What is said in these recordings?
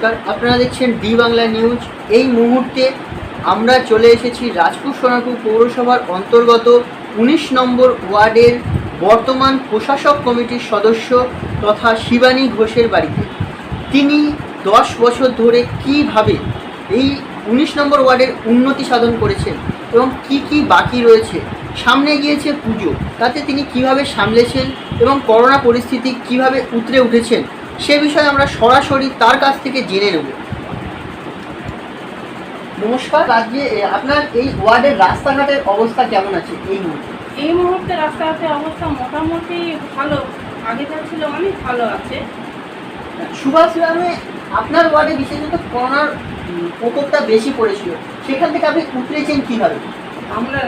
নমস্কার। আপনারা দেখছেন ডি বাংলা নিউজ। এই মুহূর্তে আমরা চলে এসেছি রাজপুর সোনারপুর পৌরসভার অন্তর্গত উনিশ নম্বর ওয়ার্ডের বর্তমান প্রশাসক কমিটির সদস্য তথা শিবানী ঘোষের বাড়িতে। তিনি দশ বছর ধরে কীভাবে এই উনিশ নম্বর ওয়ার্ডের উন্নতি সাধন করেছেন এবং কি কি বাকি রয়েছে? সামনে গিয়েছে পুজো। তাতে তিনি কীভাবে সামলেছেন এবং করোনা পরিস্থিতি কীভাবে উতরে উঠেছেন সে বিষয়ে আমরা সরাসরি তার কাছ থেকে জেনে নেব। নমস্কার এ, আপনার এই ওয়ার্ডের রাস্তাঘাটের অবস্থা কেমন আছে এই মুহূর্তে? এই মুহূর্তে রাস্তাঘাটের অবস্থা মোটামুটি ভালো। আগে যা ছিল অনেক ভালো আছে। সুভাষ গ্রামে আপনার ওয়ার্ডে বিশেষত করোনার প্রকোপটা বেশি পড়েছিল। সেখান থেকে আপনি উতরেছেন কীভাবে? আমরা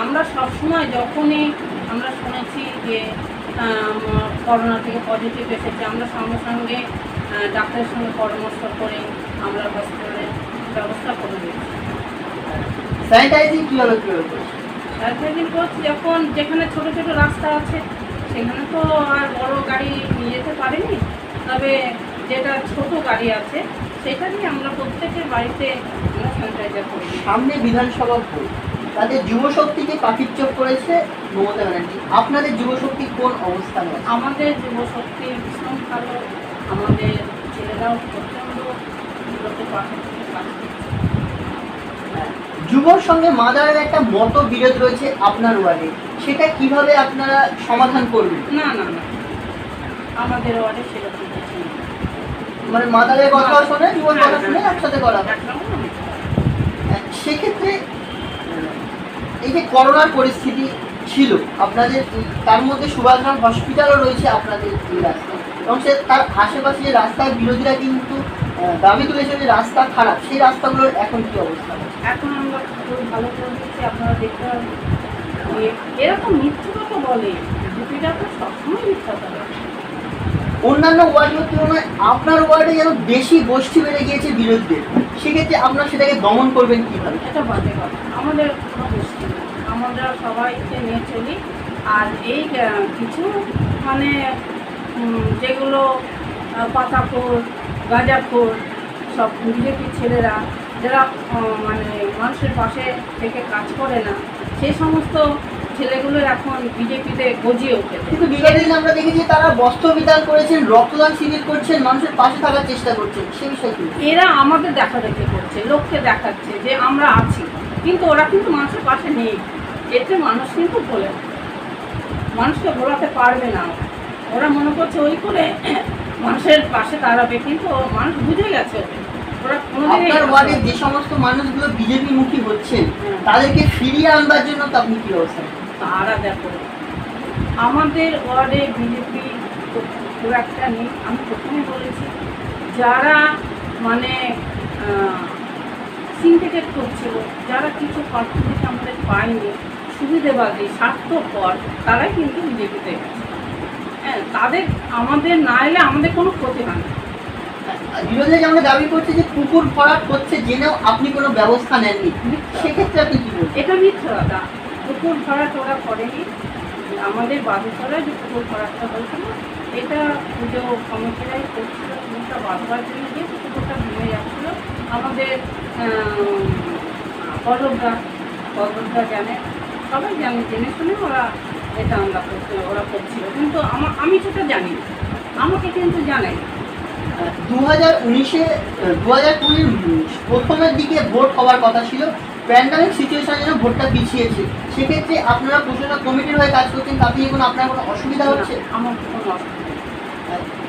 আমরা সবসময় যখনই আমরা শুনেছি যে করোনা থেকে পজিটিভ এসেছে। আমরা সঙ্গে সঙ্গে ডাক্তারের সঙ্গে পরামর্শ করে আমরা হসপিটালের ব্যবস্থা করে দিয়েছি। স্যানিটাইজিং কীভাবে কীভাবে করছি যখন যেখানে ছোট ছোট রাস্তা আছে সেখানে তো আর বড় গাড়ি নিয়ে যেতে পারিনি। তবে যেটা ছোট গাড়ি আছে সেটা নিয়ে আমরা প্রত্যেকের বাড়িতে আমরা স্যানিটাইজার করি সামনে বিধানসভা তাদের যুবশক্তিকে পাখিচ্চপ করেছে মমতা ব্যানার্জি। আপনাদের যুবশক্তি কোন অবস্থানে আছে? আমাদের যুবশক্তি ভীষণ ভালো। আমাদের ছেলেরাও প্রচণ্ড করছে যুবর সঙ্গে মাদারের একটা মত বিরোধ রয়েছে আপনার ওয়ার্ডে। সেটা কীভাবে আপনারা সমাধান করবেন? না না না। আমাদের ওয়ার্ডে সেরকম মানে মাদারের কথা শুনে যুবর কথা শুনে একসাথে করা। হয় সেক্ষেত্রে এই যে করোনার পরিস্থিতি ছিল। আপনাদের তার মধ্যে সুভাষগ্রাম হসপিটালও রয়েছে আপনাদের এই রাস্তায়। এবং সে তার আশেপাশে যে রাস্তার বিরোধীরা কিন্তু দাবি তুলেছে যে রাস্তা খারাপ। সেই রাস্তাগুলোর এখন কি অবস্থা? এখন আমরা ভালো করে আপনারা দেখতে এরকম মিথ্যে কথা বলে বিজেপিটা তো সবসময় মিথ্যা কথা অন্যান্য ওয়ার্ডের তুলনায় আপনার ওয়ার্ডে যেন বেশি গোষ্ঠী বেড়ে গিয়েছে বিরোধীদের সেক্ষেত্রে আপনারা সেটাকে দমন করবেন কীভাবে? এটা বাজে কথা। আমাদের আমরা সবাইকে নিয়ে চলি। আর এই কিছু মানে যেগুলো পাতাখোর গাঁজাখোর সব বিজেপির ছেলেরা যারা মানে মানুষের পাশে থেকে কাজ করে না সেই সমস্ত ছেলেগুলো এখন বিজেপিতে গজিয়ে উঠেছে। কিন্তু বিগত দিনে আমরা দেখেছি তারা বস্ত্র বিধান করেছেন রক্তদান শিবির করছেন মানুষের পাশে থাকার চেষ্টা করছেন সেই বিষয়ে এরা আমাদের দেখা দেখি করছে লোককে দেখাচ্ছে যে আমরা আছি কিন্তু ওরা কিন্তু মানুষের পাশে নেই। এতে মানুষ কিন্তু ভোলে মানুষকে ভোলাতে পারবে না। ওরা মনে করছে ওই করে মানুষের পাশে দাঁড়াবে কিন্তু মানুষ বুঝে গেছে। ওরা আপনার ওয়ার্ডে যে সমস্ত মানুষগুলো বিজেপি মুখী হচ্ছেন তাদেরকে ফিরিয়ে আনবার জন্য আপনি কি নেন? তারা দেখো আমাদের ওয়ার্ডে বিজেপি খুব একটা নেই। আমি প্রথমে বলেছি যারা মানে সিন্ডিকেট করছিল যারা কিছু থেকে আমাদের পায়নি সুবিধেবাদী স্বার্থপর তারাই কিন্তু বিজেপিতে গেছে হ্যাঁ তাদের আমাদের না এলে আমাদের কোনো ক্ষতি হয় না। বিরোধীরা যেমন দাবি করছে যে পুকুর ভরাট করছে জেনেও আপনি কোনো ব্যবস্থা নেননি সেক্ষেত্রে আপনি কি বলবেন? এটা মিথ্যে কথা পুকুর ভরাট ওরা করেনি। আমাদের বাবুসরা যে পুকুর ভরাটটা হয়েছিল এটা পুজো কমিটিরাই করছিল পুকুরটা বাঁধবার জন্য যে পুকুরটা ভেঙে যাচ্ছিল। আমাদের পল্লবরা পল্লবরা জানে সবাই জানে জেনে শুনে ওরা এটা আমরা করছিল ওরা করছিল। কিন্তু আমা আমি সেটা জানি আমাকে কিন্তু জানে দু হাজার উনিশে দু হাজার কুড়ির প্রথমের দিকে ভোট হওয়ার কথা ছিল। প্যান্ডামিক সিচুয়েশনের জন্য ভোটটা পিছিয়েছে। সেক্ষেত্রে আপনারা প্রচুর কমিটির হয়ে কাজ করছেন তাতে এখন কোনো আপনার কোনো অসুবিধা হচ্ছে? আমার কোনো অসুবিধা।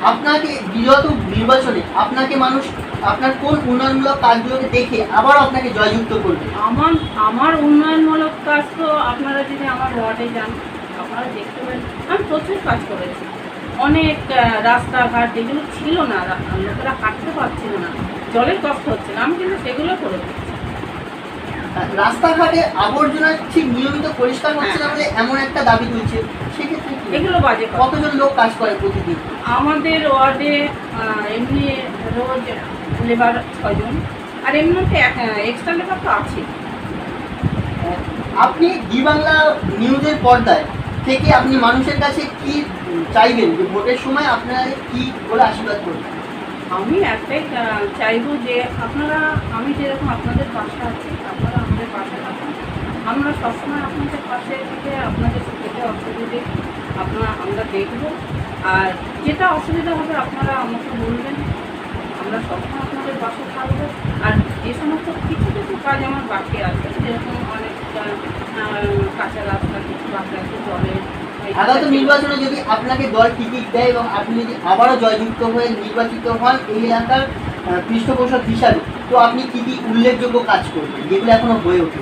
আপনাকে বিগত নির্বাচনে আপনাকে মানুষ আপনার কোন উন্নয়নমূলক কাজগুলোকে দেখে আবার আপনাকে জয়যুক্ত করবে? আমার আমার উন্নয়নমূলক কাজ তো আপনারা যদি আমার ওয়ার্ডে যান আপনারা দেখতে পারেন আমি প্রচুর কাজ করেছি। অনেক রাস্তাঘাট যেগুলো ছিল না লোকেরা হাঁটতে পারছিল না জলের কষ্ট হচ্ছে না আমি কিন্তু সেগুলো করে দিচ্ছি রাস্তাঘাটে আবর্জনা ঠিক নিয়মিত পরিষ্কার হচ্ছে না বলে এমন একটা দাবি তুলছে সেক্ষেত্রে? এগুলো বাজে কতজন লোক কাজ করে প্রতিদিন? আমাদের ওয়ার্ডে এমনি রোজ লেবার ছজন আর এমনিতে এক্সট্রা লেবার তো আছে আপনি জি বাংলা নিউজের পর্দায় থেকে আপনি মানুষের কাছে কি চাইবেন? যে ভোটের সময় আপনারা কি বলে আশীর্বাদ করবেন? আমি একটাই চাইব যে আপনারা আমি যেরকম আপনাদের পাশে আছি আপনারা আমাদের পাশে থাকুন। আমরা সবসময় আপনাদের পাশে থেকে আপনাদের সুবিধে অসুবিধে আপনারা আমরা দেখব। আর যেটা অসুবিধা হবে আপনারা আমাকে বলবেন। আমরা সবসময় আপনাদের পাশে থাকব। আর যে সমস্ত কিছু কিছু কাজ আমার বাকি আছে যেরকম অনেক কাঁচা রাস্তা কিছু বাকি আছে জলের আগামী নির্বাচনে যদি আপনাকে দল টিকিট দেয় এবং আপনি যদি আবারও জয়যুক্ত হয়ে নির্বাচিত হন এই এলাকার পৃষ্ঠপোষক হিসাবে তো আপনি কি কি উল্লেখযোগ্য কাজ করবেন? যেগুলো এখনও হয়ে ওঠে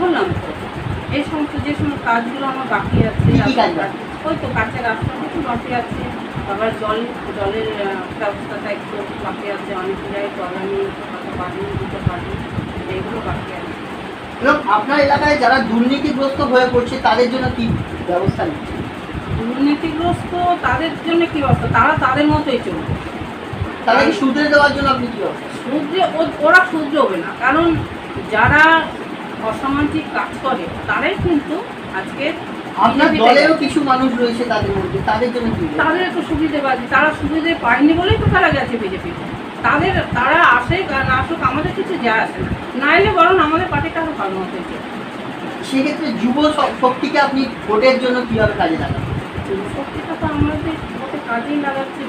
বললাম এই সমস্ত যে সমস্ত কাজগুলো আমার বাকি আছে? ওই তো কাঁচা রাস্তা কিছু বাকি আছে। আবার জল জলের ব্যবস্থাটা একটু বাকি আছে। অনেক জায়গায় জল আমি পারিনি দিতে পারিনি এইগুলো বাকি আছে। এবং আপনার এলাকায় যারা দুর্নীতিগ্রস্ত হয়ে পড়ছে তাদের জন্য কি ব্যবস্থা নিচ্ছে দুর্নীতিগ্রস্ত তাদের জন্য কি ব্যবস্থা? তারা তাদের মতোই চলবে। তাদেরকে শুধরে দেওয়ার জন্য আপনি কি ও- ওরা শুধরবে না। কারণ যারা অসামাজিক কাজ করে তারাই কিন্তু আজকে আপনার দলেরও কিছু মানুষ রয়েছে তাদের মধ্যে তাদের জন্য? তাদের একটু সুবিধেবাদী তারা সুবিধে পায়নি বলেই তো তারা গেছে বিজেপি তাদের তারা আসে না আসুক আমাদের কিছু যায় আসে না এলে বরং আমাদের পার্টিটা আরও ভালো চলবে। সেক্ষেত্রে যুব শক্তিকে আপনি ভোটের জন্য কীভাবে কাজে লাগান শক্তিটা তো আমাদের কত কাজেই লাগাচ্ছে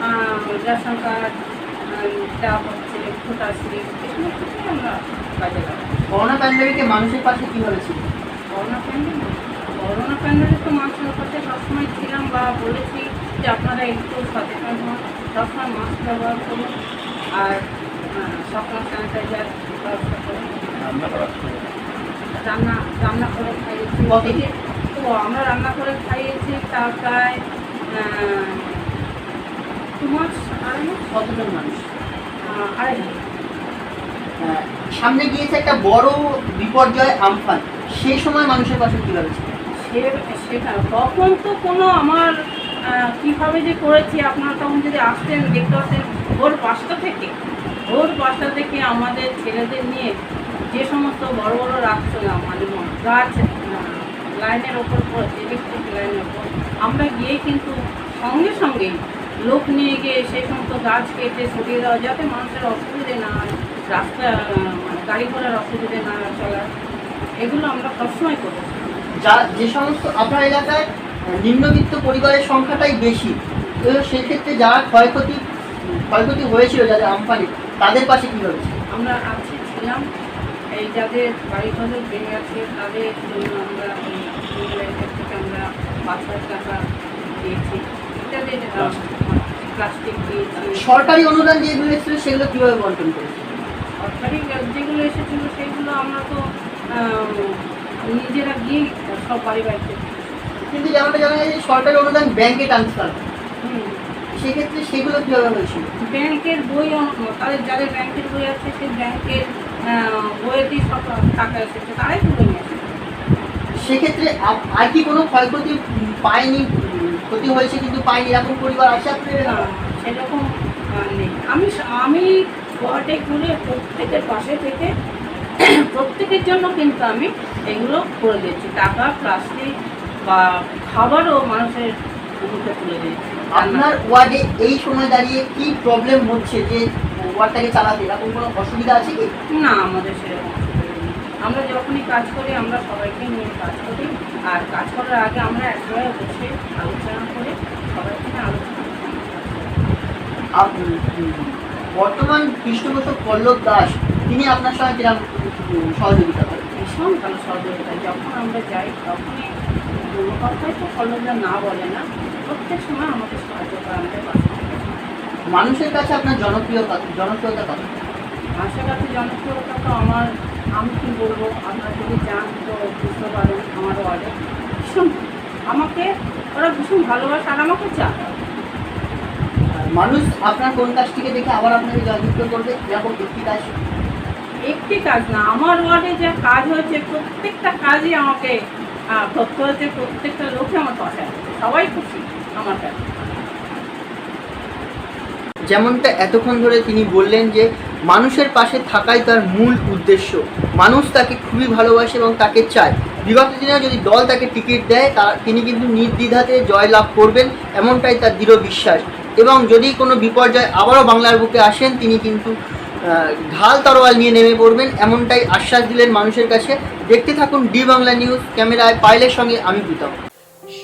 আহ, রেশন কার্ড দেওয়া হচ্ছে ভোটাশ্রী এগুলো আমরা কাজে লাগাই করোনা প্যান্ডামিকে মানুষের পাশে কীভাবে ছিল করোনা প্যান্ডেমিক করোনা প্যান্ডেমিক তো মানুষের কাছে সবসময় ছিলাম বা বলেছি যে আপনারা একটু সচেতন হন সবসময় মাস্ক ব্যবহার করুন আর সবসময় স্যানিটাইজার ব্যবস্থা করুন। রান্না রান্না করে খাইয়েছি? তো আমরা রান্না করে খাইয়েছি তা প্রায় দু মাস আড়াই মাস কতজন মানুষ? আড়াই সামনে গিয়েছে একটা বড় বিপর্যয় আমফান। সেই সময় মানুষের পাশে কীভাবে ছিল সে সেটা তখন তো কোনো আমার কীভাবে যে করেছি, আপনারা তখন যদি আসতেন, দেখতে পাচ্ছেন ভোর পাঁচটা থেকে, ভোর পাঁচটা থেকে আমাদের ছেলেদের নিয়ে যে সমস্ত বড় বড় রাস্তা মানে গাছ লাইনের ওপর পড়েছে ইলেকট্রিক লাইনের ওপর, আমরা গিয়ে কিন্তু সঙ্গে সঙ্গেই লোক নিয়ে গিয়ে সেই সমস্ত গাছ কেটে সরিয়ে দেওয়া, যাতে মানুষের অসুবিধে না হয়, রাস্তা মানে গাড়ি ঘোড়ার অসুবিধে না চলার এগুলো আমরা সবসময় করেছি যা যে সমস্ত আপনার এলাকায় নিম্নবিত্ত পরিবারের সংখ্যাটাই বেশি তো সেক্ষেত্রে যারা ক্ষয়ক্ষতি ক্ষয়ক্ষতি হয়েছিল যাদের আমফানে তাদের পাশে কী ছিল আমরা আছি ছিলাম। এই যাদের বাড়ি ঘরে ভেঙে আছে তাদের জন্য আমরা থেকে আমরা পাঁচ হাজার টাকা দিয়েছি। যাদের প্লাস্টিক দিয়েছি। সরকারি অনুদান যেগুলো এসেছিল সেগুলো কীভাবে বন্টন করেছে? সরকারি যেগুলো এসেছিল সেগুলো আমরা তো নিজেরা গিয়ে সব বাড়ি বাড়িতে কিন্তু যেমনটা জানা যায় যে সরকারি অনুদান ব্যাংকে ট্রান্সফার হুম। সেক্ষেত্রে সেগুলো কীভাবে হয়েছিল ব্যাংকের বই তাদের যাদের ব্যাংকের বই আছে সেই ব্যাংকের আহ, বইয়েতেই সব টাকা এসেছে তারাই তুলে নিয়ে এসেছে সেক্ষেত্রে আর কি কোনো ক্ষয়ক্ষতি পায়নি? ক্ষতি হয়েছে কিন্তু পায়নি এরকম পরিবার আছে আপনার সেরকম নেই। আমি আমি ওয়ার্ডে ঘুরে প্রত্যেকের পাশে থেকে প্রত্যেকের জন্য কিন্তু আমি এগুলো করে দিচ্ছি টাকা প্লাস্টিক বা খাবারও মানুষের মুখে তুলে দিচ্ছি আপনার ওয়ার্ডে এই সময় দাঁড়িয়ে কি প্রবলেম হচ্ছে যে ওয়ার্ডটাকে চালাতে? এরকম কোনো অসুবিধা আছে কি? না আমাদের সেরকম অসুবিধা নেই। আমরা যখনই কাজ করি আমরা সবাইকে নিয়ে কাজ করি। আর কাজ করার আগে আমরা এক জায়গায় বসে আলোচনা করে সবাইকে নিয়ে আলোচনা করি। বর্তমান পৃষ্ঠপোষক পল্লব দাস তিনি আপনার সঙ্গে কীরকম সহযোগিতা করেন? ভীষণ ভালো সহযোগিতা। যখন আমরা যাই তখনই কোনো কথাই তো কলেজরা না বলে না। প্রত্যেক সময় আমাদের সাহায্য করে আমাদের মানুষের কাছে আপনার জনপ্রিয়তা জনপ্রিয়তা কত? মানুষের কাছে জনপ্রিয়তা তো আমার আমি কী বলব? আপনার যদি যান তো বুঝতে পারেন আমার ওয়ার্ডে ভীষণ আমাকে ওরা ভীষণ ভালোবাসে আর আমাকে চায়। আর মানুষ আপনার কোন কাজটিকে দেখে আবার আপনাকে জয়যুক্ত করবে? এরকম একটি কাজ একটি কাজ না আমার ওয়ার্ডে যে কাজ হয়েছে প্রত্যেকটা কাজই আমাকে আহ, করতে হয়েছে প্রত্যেকটা লোকে আমার পাশে সবাই খুশি আমার কাছে। যেমনটা এতক্ষণ ধরে তিনি বললেন যে মানুষের পাশে থাকাই তার মূল উদ্দেশ্য। মানুষ তাকে খুবই ভালোবাসে এবং তাকে চায়। বিগত দিনে যদি দল তাকে টিকিট দেয় তা তিনি কিন্তু নির্দ্বিধাতে জয়লাভ করবেন এমনটাই তার দৃঢ় বিশ্বাস। এবং যদি কোনো বিপর্যয় আবারও বাংলার বুকে আসেন তিনি কিন্তু ঢাল তরোয়াল নিয়ে নেমে পড়বেন, এমনটাই আশ্বাস দিলেন মানুষের কাছে। দেখতে থাকুন ডি বাংলা নিউজ, ক্যামেরায় পাইলের সঙ্গে আমি প্রীতম।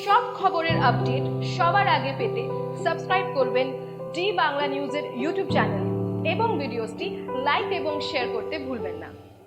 সব খবরের আপডেট সবার আগে পেতে সাবস্ক্রাইব করবেন ডি বাংলা নিউজের ইউটিউব চ্যানেল এবং ভিডিওসটি লাইক এবং শেয়ার করতে ভুলবেন না।